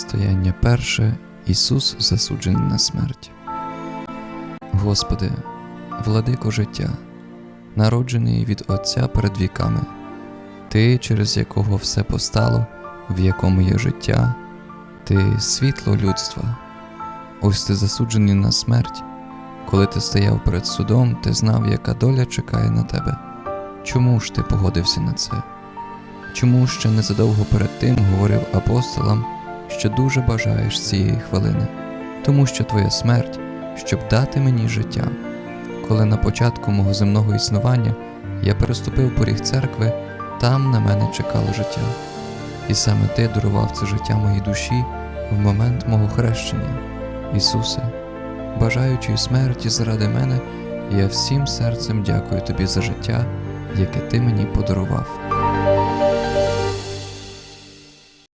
Стояння перше Ісус засуджений на смерть. Господи, владико життя, народжений від Отця перед віками, Ти, через якого все постало, в якому є життя, Ти світло людства. Ось ти засуджений на смерть. Коли ти стояв перед судом, ти знав, яка доля чекає на тебе. Чому ж ти погодився на це? Чому ще незадовго перед тим говорив апостолам, що дуже бажаєш цієї хвилини, тому що твоя смерть, щоб дати мені життя. Коли на початку мого земного існування я переступив поріг церкви, там на мене чекало життя. І саме ти дарував це життя моїй душі в момент мого хрещення. Ісусе, бажаючи смерті заради мене, я всім серцем дякую тобі за життя, яке ти мені подарував.